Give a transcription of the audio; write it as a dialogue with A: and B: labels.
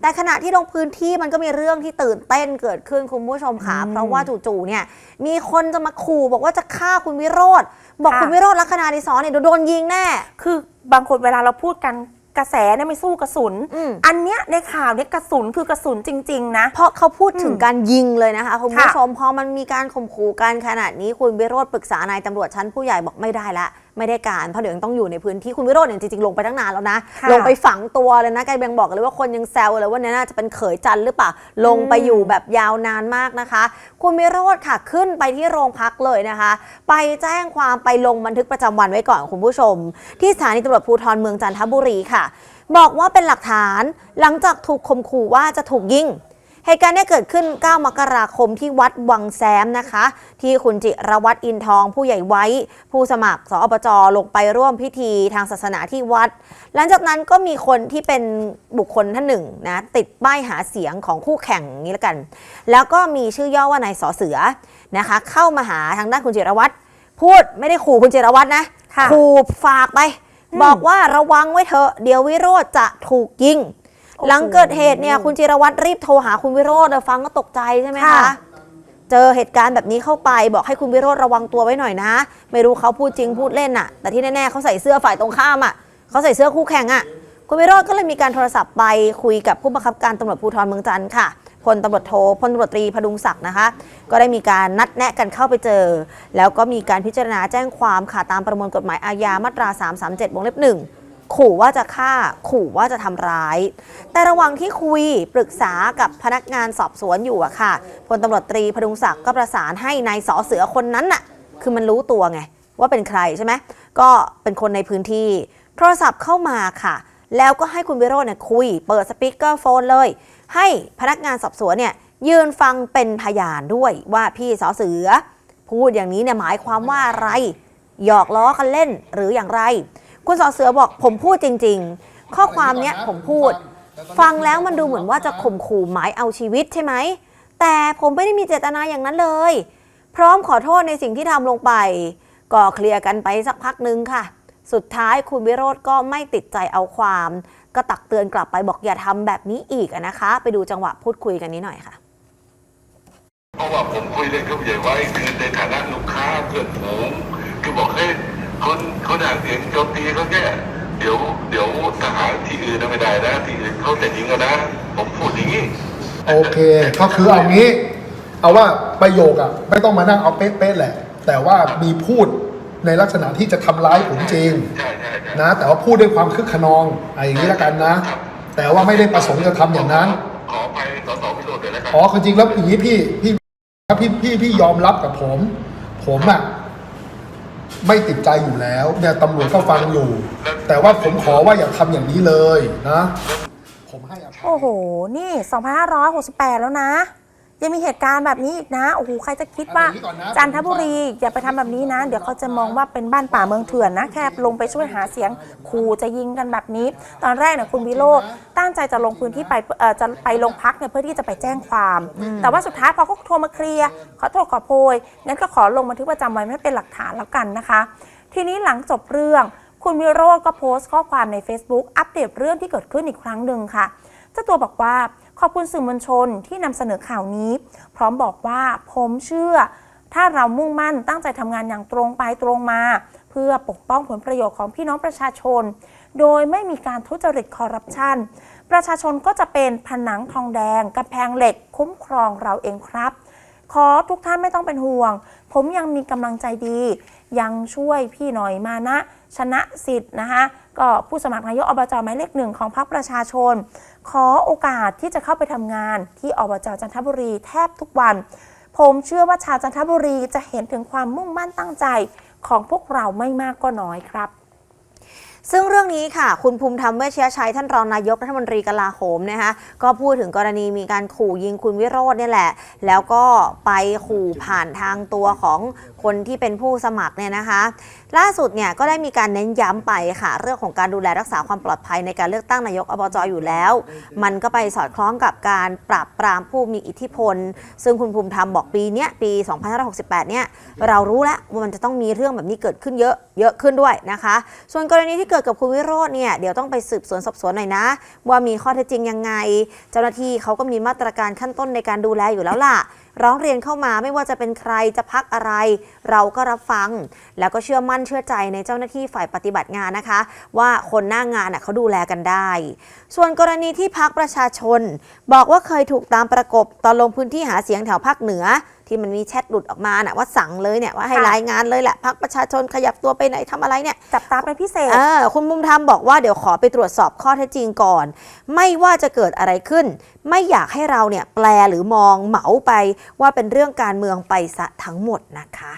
A: แต่ขณะที่ลงพื้นที่มันก็มีเรื่องที่ตื่นเต้นเกิดขึ้นคุณผู้ชมค่ะ
B: อืม
A: เพราะว่าจู่ๆเนี่ย มีคนจะมาขู่บอกว่าจะฆ่าคุณวิโรธบอก
B: ค่ะ
A: คุณวิโรธลักษณะดิศรเนี่ยเดี๋ยวโดนยิงแน่
B: คือบางคนเวลาเราพูดกัน กระแสเนี่ยไม่สู้กระสุน
A: อืม
B: อันเนี้ยในข่าวเนี่ยกระสุนคือกระสุนจริง ๆ นะ
A: เพราะเขาพูดถึง
B: อืม
A: การยิงเลยนะคะคุณผู้
B: ค่ะ
A: ชมพอมันมีการข่มขู่กันขนาดนี้คุณวิโรธปรึกษานายตำรวจชั้นผู้ใหญ่บอกไม่ได้ละ ไม่ได้การเพราะเดี๋ยวยังต้องอยู่ในพื้นที่คุณวิโรธเนี่ยจริงๆลงไปตั้งนานแล้วนะ
B: ค่ะ
A: ลงไปฝังตัวเลยนะแกยังบอกเลยว่าคนยังแซวเลยว่าเนี่ยน่าจะเป็นเขยจันทร์หรือเปล่าลงไป
B: อืม
A: อยู่แบบยาวนานมากนะคะ คุณวิโรธค่ะขึ้นไปที่โรงพักเลยนะคะ ไปแจ้งความไปลงบันทึกประจำวันไว้ก่อนคุณผู้ชม ที่สถานีตำรวจภูธรเมืองจันทบุรีค่ะบอกว่าเป็นหลักฐานหลังจากถูกข่มขู่ว่าจะถูกยิงเหตุการณ์เนี้เกิดขึ้น 9 มกราคมที่วัดวังแซมนะคะ ที่คุณจิรวัตรอินทองผู้ใหญ่ไว้ ผู้สมัครสอบจลงไปร่วมพิธีทางศาสนาที่วัด หลังจากนั้นก็มีคนที่เป็นบุคคลท่านหนึ่งนะติดป้ายหาเสียงของคู่แข่งอย่างนี้แล้วกัน แล้วก็มีชื่อย่อว่านายสอเสือนะคะ เข้ามาหาทางด้านคุณจิรวัตรพูดไม่ได้ขู่คุณจิรวัตรนะ
B: ค่ะ
A: ขู่ฝากไป
B: อืม
A: บอกว่าระวังไว้เถอะเดี๋ยววิโรธจะถูกยิง
B: โอ้โห
A: หลังเกิดเหตุเนี่ยคุณจิรวัตรรีบโทรหาคุณวิโรธเออฟังก็ตกใจใช่ไหมคะ
B: ค่ะ
A: เจอเหตุการณ์แบบนี้เข้าไปบอกให้คุณวิโรธระวังตัวไว้หน่อยนะ ไม่รู้เขาพูดจริงพูดเล่นน่ะ แต่ที่แน่ๆเขาใส่เสื้อฝ่ายตรงข้ามอะเขาใส่เสื้อคู่แข่งอะคุณวิโรธก็เลยมีการโทรศัพท์ไปคุยกับผู้บังคับการตำรวจภูธรเมืองจันทร์ค่ะ พลตำรวจโทพลตำรวจตรีพดุงศักดิ์นะคะ ก็ได้มีการนัดแนะกันเข้าไปเจอ แล้วก็มีการพิจารณาแจ้งความค่ะตามประมวลกฎหมายอาญามาตรา 337 วงเล็บหนึ่งขู่ว่าจะฆ่าขู่ว่าจะทำร้าย แต่ระหว่างที่คุยปรึกษากับพนักงานสอบสวนอยู่อะค่ะพลตำรวจตรีพดุงศักดิ์ก็ประสานให้นายสอเสือคนนั้นน่ะ คือมันรู้ตัวไง ว่าเป็นใครใช่ไหมก็เป็นคนในพื้นที่ โทรศัพท์เข้ามาค่ะ แล้วก็ให้คุณวิโรจน์เนี่ยคุย เปิดสปีกเกอร์โฟนเลย ให้พนักงานสอบสวนเนี่ยยืนฟังเป็นพยานด้วยว่าพี่สอเสือ พูดอย่างนี้เนี่ยหมายความว่าอะไร หยอกล้อกันเล่นหรืออย่างไร คุณสอเสือบอกผมพูดจริง ๆ ข้อความเนี้ยผมพูด ฟังแล้วมันดูเหมือนว่าจะข่มขู่หมายเอาชีวิตใช่ไหมแต่ผมไม่ได้มีเจตนาอย่างนั้นเลย พร้อมขอโทษในสิ่งที่ทำลงไป ก็เคลียร์กันไปสักพักนึงค่ะ สุดท้ายคุณวิโรธก็ไม่ติดใจเอาความ ก็ตักเตือนกลับไปบอกอย่าทำแบบนี้อีกอะนะคะ ไปดูจังหวะพูดคุยกันนี้หน่อยค่ะ
C: เพราะว่าผมคุยเรื่องเขาใหญ่ไว้คือในฐานะลูกค้าเพื่อนฝูงคือบอกให้ยคนคนอ่านเสียงโจมตีเขาแค่เดี๋ยวเดี๋ยวทหารที่อื่นน่ะไม่ได้นะที่อื่นเขาจะยิงกันนะ ผมพูดอย่างนี้
D: โอเค ก็คือเอางี้ เอาว่าประโยคอะไม่ต้องมานั่งเอาเป๊ะๆแหละ แต่ว่ามีพูด ในลักษณะที่จะทำร้ายผมจริง
C: ใช่ใช่ใช่
D: นะ แต่ว่าพูดด้วยความคึกขนองอะไรอย่างนี้ละกันนะ แต่ว่าไม่ได้ประสงค์จะทำอย่างนั้น
C: ขอไปสสพิโรธเลยแล้วกัน
D: อ๋อคือจริงแล้วอย่างนี้พี่พี่พี่พี่พี่ยอมรับกับผม ผมอะไม่ติดใจอยู่แล้วเนี่ยตำรวจก็ฟังอยู่ แต่ว่าผมขอว่าอย่าทำอย่างนี้เลยนะ ผมให้อภัย
B: โอ้โห นี่ 2568 แล้วนะ ยังมีเหตุการณ์แบบนี้อีกนะโอ้โหใครจะคิดว่า
D: เอาอย่างนี้ก่อนนะ
B: จันทบุรีอย่าไปทำแบบนี้นะ เดี๋ยวเขาจะมองว่าเป็นบ้านป่าเมืองเถื่อนนะแค่ลงไปช่วยหาเสียงขู่จะยิงกันแบบนี้ ตอนแรกเนี่ยคุณวิโรจน์ตั้งใจจะลงพื้นที่ไปเอ่อจะไปโรงพักเนี่ยเพื่อที่จะไปแจ้งความ แต่ว่าสุดท้ายพอเขาโทรมาเคลียร์ขอโทษขอโพยงั้นก็ขอลงบันทึกประจำวันไว้เป็นหลักฐานแล้วกันนะคะ ทีนี้หลังจบเรื่องคุณวิโรจน์ก็โพสต์ข้อความใน Facebook อัปเดตเรื่องที่เกิดขึ้นอีกครั้งหนึ่งค่ะ เจ้าตัวบอกว่า ขอบคุณสื่อมวลชนที่นำเสนอข่าวนี้ พร้อมบอกว่าผมเชื่อ ถ้าเรามุ่งมั่นตั้งใจทำงานอย่างตรงไปตรงมา เพื่อปกป้องผลประโยชน์ของพี่น้องประชาชน โดยไม่มีการทุจริตคอร์รัปชันประชาชนก็จะเป็นผนังทองแดงกำแพงเหล็ก คุ้มครองเราเองครับ ขอทุกท่านไม่ต้องเป็นห่วง ผมยังมีกำลังใจดี ยังช่วยพี่หน่อยมานะ ชนะสิทธิ์นะคะก็ผู้สมัครนายกอบจหมายเลขหนึ่งของพรรคประชาชน ขอโอกาสที่จะเข้าไปทำงานที่อบจจันทบุรีแทบทุกวัน ผมเชื่อว่าชาวจันทบุรีจะเห็นถึงความมุ่งมั่นตั้งใจของพวกเราไม่มากก็น้อยครับ
A: ซึ่งเรื่องนี้ค่ะ คุณภูมิธรรมเวชยชัยท่านรองนายกรัฐมนตรีกลาโหมนะคะก็พูดถึงกรณีมีการขู่ยิงคุณวิโรจน์เนี่ยแหละ แล้วก็ไปขู่ผ่านทางตัวของคนที่เป็นผู้สมัครเนี่ยนะคะ ล่าสุดเนี่ยก็ได้มีการเน้นย้ำไปค่ะ เรื่องของการดูแลรักษาความปลอดภัยในการเลือกตั้งนายกอบจอยู่แล้ว มันก็ไปสอดคล้องกับการปราบปรามผู้มีอิทธิพล ซึ่งคุณภูมิธรรมบอกปีเนี้ยปี 2568 เนี่ยเรารู้แล้วว่ามันจะต้องมีเรื่องแบบนี้เกิดขึ้นเยอะเยอะขึ้นด้วยนะคะ ส่วนกรณีที่เกิดกับคุณวิโรจน์เนี่ยเดี๋ยวต้องไปสืบสวนสอบสวนหน่อยนะ ว่ามีข้อเท็จจริงยังไง เจ้าหน้าที่เขาก็มีมาตรการขั้นต้นในการดูแลอยู่แล้วล่ะร้องเรียนเข้ามาไม่ว่าจะเป็นใครจะพักอะไร เราก็รับฟัง แล้วก็เชื่อมั่นเชื่อใจในเจ้าหน้าที่ฝ่ายปฏิบัติงานนะคะ ว่าคนหน้างานน่ะเขาดูแลกันได้ ส่วนกรณีที่พักประชาชน บอกว่าเคยถูกตามประกบตอนลงพื้นที่หาเสียงแถวภาคเหนือ ที่มันมีแชทหลุดออกมาน่ะว่าสั่งเลยเนี่ยว่าให้
B: ค่ะ
A: รายงานเลยแหละพักประชาชนขยับตัวไปไหนทำอะไรเนี่ย
B: จับตาเป็นพิเศษ
A: เออคุณมุมธรรมบอกว่าเดี๋ยวขอไปตรวจสอบข้อเท็จจริงก่อน ไม่ว่าจะเกิดอะไรขึ้น ไม่อยากให้เราเนี่ยแปลหรือมองเหมาไปว่าเป็นเรื่องการเมืองไปซะทั้งหมดนะคะ